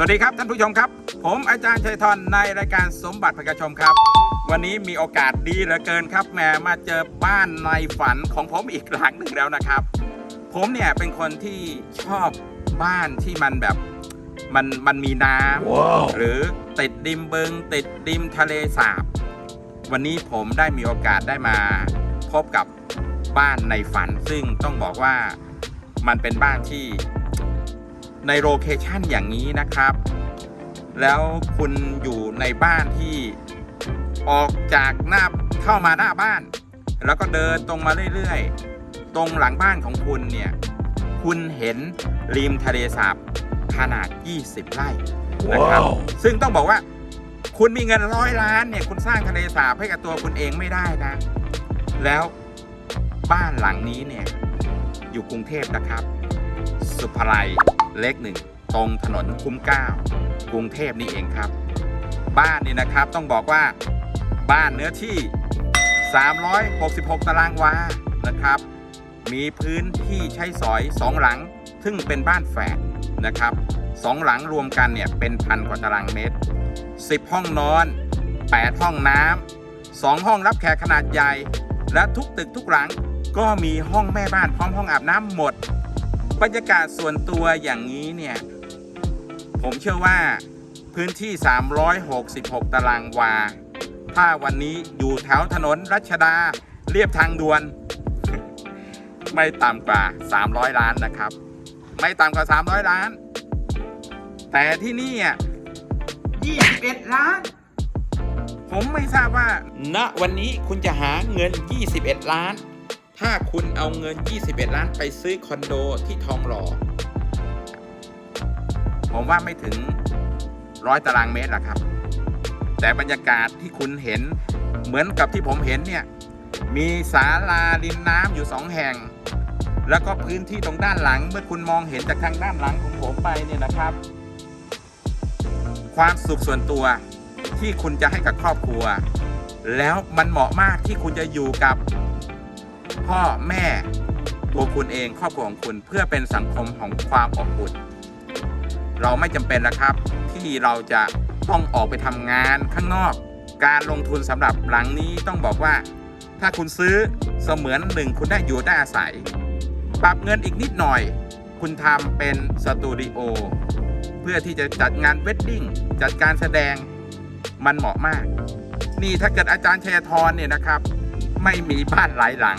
สวัสดีครับท่านผู้ชมครับ ผมอาจารย์ชัยทรในรายการสมบัติพกชมครับ วันนี้มีโอกาสดีเหลือเกินครับแหมมาเจอบ้านในฝันของผมอีกหลังหนึ่งแล้วนะครับ ผมเนี่ยเป็นคนที่ชอบบ้านที่มันแบบมันมันมีน้ำหรือติดริมบึง ติดริมทะเลสาบ วันนี้ผมได้มีโอกาสได้มาพบกับบ้านในฝัน ซึ่งต้องบอกว่ามันเป็นบ้านที่ ในโลเคชันอย่างนี้นะครับ แล้วคุณอยู่ในบ้านที่ออกจากหน้าเข้ามาหน้าบ้าน แล้วก็เดินตรงมาเรื่อยๆ ตรงหลังบ้านของคุณเนี่ย คุณเห็นริมทะเลสาบขนาด 20 ไร่นะครับซึ่งต้องบอกว่าคุณมีเงินร้อยล้านเนี่ยคุณสร้างทะเลสาบให้กับตัวคุณเองไม่ได้นะ แล้วบ้านหลังนี้เนี่ย อยู่กรุงเทพนะครับ สุภาลัย เล็กหนึ่งตรงถนนคุ้มเก้ากรุงเทพนี่เองครับ บ้านนี่นะครับต้องบอกว่าบ้านเนื้อที่ 366 ตารางวานะครับ มีพื้นที่ใช้สอยสองหลัง ซึ่งเป็นบ้านแฝดนะครับสองหลังรวมกันเนี่ยเป็นพันกว่าตารางเมตร 10 ห้องนอน 8 ห้องน้ำสองห้องรับแขกขนาดใหญ่ และทุกตึกทุกหลังก็มีห้องแม่บ้านพร้อมห้องอาบน้ำหมด บรรยากาศส่วนตัวอย่างนี้เนี่ย ผมเชื่อว่าพื้นที่ 366 ตารางวา ถ้าวันนี้อยู่แถวถนนรัชดาเรียบทางด่วน ไม่ต่ำกว่า 300 ล้านนะครับ ไม่ต่ำกว่า 300 ล้าน แต่ที่นี่อะ21 ล้าน ผมไม่ทราบว่า ณ วันนี้คุณจะหาเงิน 21 ล้าน ถ้าคุณเอาเงิน 21 ล้านไปซื้อคอนโดที่ทองหล่อ ผมว่าไม่ถึงร้อยตารางเมตรหรอกครับ แต่บรรยากาศที่คุณเห็นเหมือนกับที่ผมเห็นเนี่ย มีศาลาริมน้ำอยู่สองแห่ง แล้วก็พื้นที่ตรงด้านหลังเมื่อคุณมองเห็นจากทางด้านหลังของผมไปเนี่ยนะครับ ความสุขส่วนตัวที่คุณจะให้กับครอบครัว แล้วมันเหมาะมากที่คุณจะอยู่กับ พ่อแม่ ตัวคุณเองครอบครัวของคุณเพื่อเป็นสังคมของความอบอุ่นเราไม่จำเป็นนะครับ ที่เราจะต้องออกไปทำงานข้างนอก การลงทุนสำหรับหลังนี้ต้องบอกว่า ถ้าคุณซื้อเสมือนหนึ่งคุณได้อยู่ได้อาศัย ปรับเงินอีกนิดหน่อย คุณทำเป็นสตูดิโอเพื่อที่จะจัดงานเวดดิ้งจัดการแสดงมันเหมาะมาก นี่ถ้าเกิดอาจารย์ชัยธรเนี่ยนะครับ ไม่มีบ้านหลายหลัง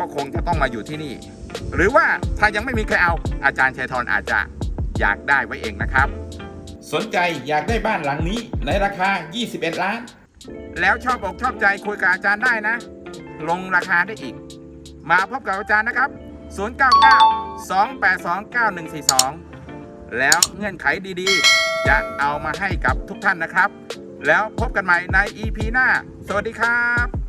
ก็คงจะต้องมาอยู่ที่นี่ หรือว่าถ้ายังไม่มีใครเอาอาจารย์ชัยธรอาจจะอยากได้ไว้เองนะครับ สนใจอยากได้บ้านหลังนี้ในราคา 21 ล้าน แล้วชอบอกชอบใจคุยกับอาจารย์ได้นะ ลงราคาได้อีก มาพบกับอาจารย์นะครับ 099 282 9142 แล้วเงื่อนไขดีๆ จะเอามาให้กับทุกท่านนะครับ แล้วพบกันใหม่ใน EP หน้า สวัสดีครับ